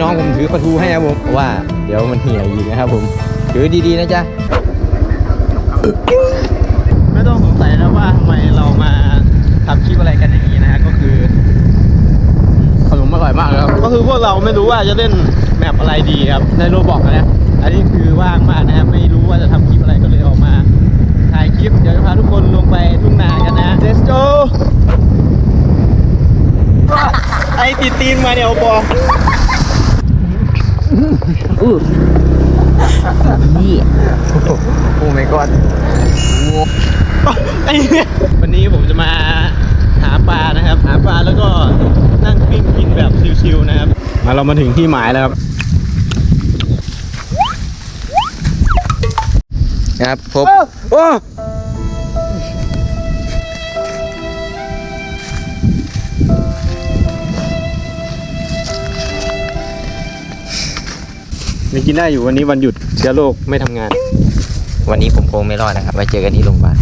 ต้องให้น้องผมถือปลาทูให้ครับผมเพราะว่าเดี๋ยวมันเหี่ยวอีกนะครับผมถือดีๆนะจ๊ะไม่ต้องสงสัยนะว่าทำไมเรามาทำคลิปอะไรกันอย่างนี้นะฮะก็คือขนมอร่อยมากครับก็คือพวกเราไม่รู้ว่าจะเล่นแมปอะไรดีครับในโรบอกนะอันนี้คือว่างมากนะครับไม่รู้ว่าจะทำคลิปอะไรก็เลยออกมาถ่ายคลิปเดี๋ยวจะพาทุกคนลงไปทุ่งนากันนะ let's go ไอตีตีนมาเนี่ยโอปอ โอ้ไม่กอดไอ้เนี่ยวันนี้ผมจะมาหาปลานะครับ หาปลาแล้วก็นั่งปิ้งกินแบบชิวๆนะครับ มาเรามาถึงที่หมายแล้วครับนะครับพบโอ้ ยังกินได้อยู่วันนี้วันหยุดเชื้อโรคไม่ทำงาน วันนี้ผมคงไม่รอดนะครับไว้เจอกันที่โรงพยาบาล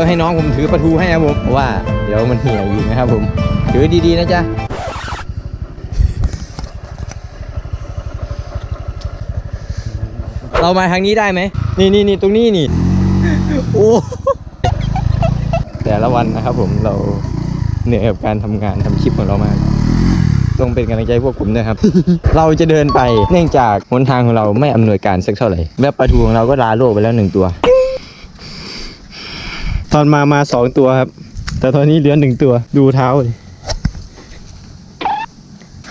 ต้องให้น้องผมถือปลาทูให้ครับผมเพราะว่าเดี๋ยวมันเหี่ยวอีกนะครับผมถือดีๆนะจ๊ะเรามาทางนี้ได้ไหมนี่นี่นี่ตรงนี้นี่โอ้แต่ละวันนะครับผมเราเหนื่อยกับการทำงานทำคลิปของเรามากต้องเป็นกำลังใจพวกผมนะครับ เราจะเดินไปเนื่องจากหนทางของเราไม่อำนวยการสักเท่าไหร่และปลาทูของเราก็ลาโลกไปแล้วหนึ่งตัว ตอนมามาสองตัวครับ แต่ตอนนี้เหลือหนึ่งตัวดูเท้าดิ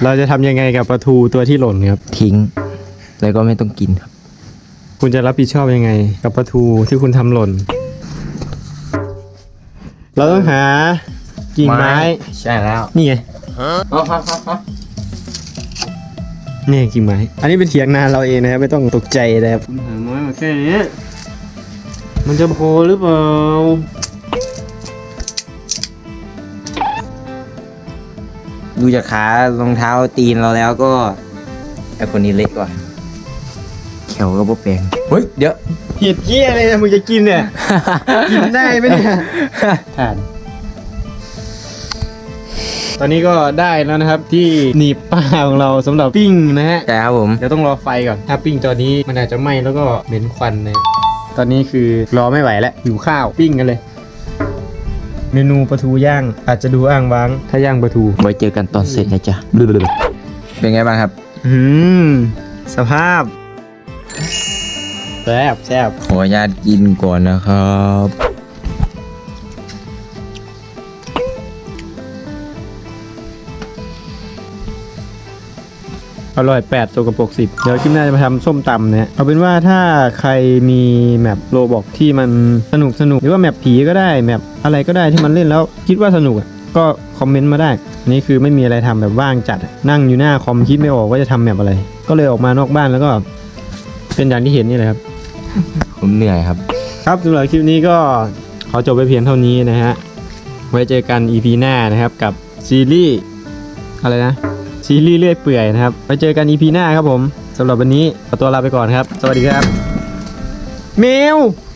เราจะทำยังไงกับปลาทูตัวที่หล่นครับ ทิ้ง แล้วก็ไม่ต้องกินครับ คุณจะรับผิดชอบยังไง กับปลาทูที่คุณทำหล่น เราต้องหากิ่งไม้ ใช่แล้วนี่ไงนี่กิ่งไม้ อันนี้เป็นเถียงนาเราเองนะครับ ไม่ต้องตกใจนะครับคุณหาไม้มาแค่นี้ มันจะพอหรือเปล่า ดูจากขารองเท้าตีนเราแล้วก็ไอคนนี้เล็กกว่าแขวก็บ่แปลงเฮ้ยเดี๋ยว เห็ดเกี้ยอะไรนะมึงจะกินเนี่ย กินได้ไหมเนี่ยทาน ตอนนี้ก็ได้แล้วนะครับที่หนีบป้าของเราสำหรับปิ้งนะฮะใช่ครับผม เดี๋ยวต้องรอไฟก่อน ถ้าปิ้งตอนนี้มันอาจจะไหม้แล้วก็เหม็นควันนะ ตอนนี้คือรอไม่ไหวแล้วหิวข้าวปิ้งกันเลย เมนูปลาทูย่างอาจจะดูอ้างว้าง ถ้าย่างปลาทูไว้เจอกันตอนเสร็จนะจ๊ะเป็นไงบ้างครับ อืมสภาพแซ่บแซ่บขออนุญาตกินก่อนนะครับ อร่อยแปดตัวกระปรกสิบเดี๋ยวคลิปหน้าจะมาทำส้มตำเนี่ยเอาเป็นว่าถ้าใครมีแมปโรบอกที่มันสนุกสนุกหรือว่าแมปผีก็ได้แมปอะไรก็ได้ที่มันเล่นแล้วคิดว่าสนุกอะก็คอมเมนต์มาได้อันนี่คือไม่มีอะไรทำแบบว่างจัดอะนั่งอยู่หน้าคอมคิดไม่ออกว่าจะทำแมปอะไร ก็เลยออกมานอกบ้านแล้วก็ เป็นอย่างที่เห็นนี่แหละครับ ผมเหนื่อยครับ ครับสำหรับคลิปนี้ก็ขอจบไปเพียงเท่านี้นะฮะ ไว้เจอกัน EP หน้านะครับกับซีรีส์อะไรนะ ซีรีส์เลื่อยเปื่อยนะครับไปเจอกันอีพีหน้าครับผมสำหรับวันนี้ขอตัวลาไปก่อนครับ สวัสดีครับ เมวเมว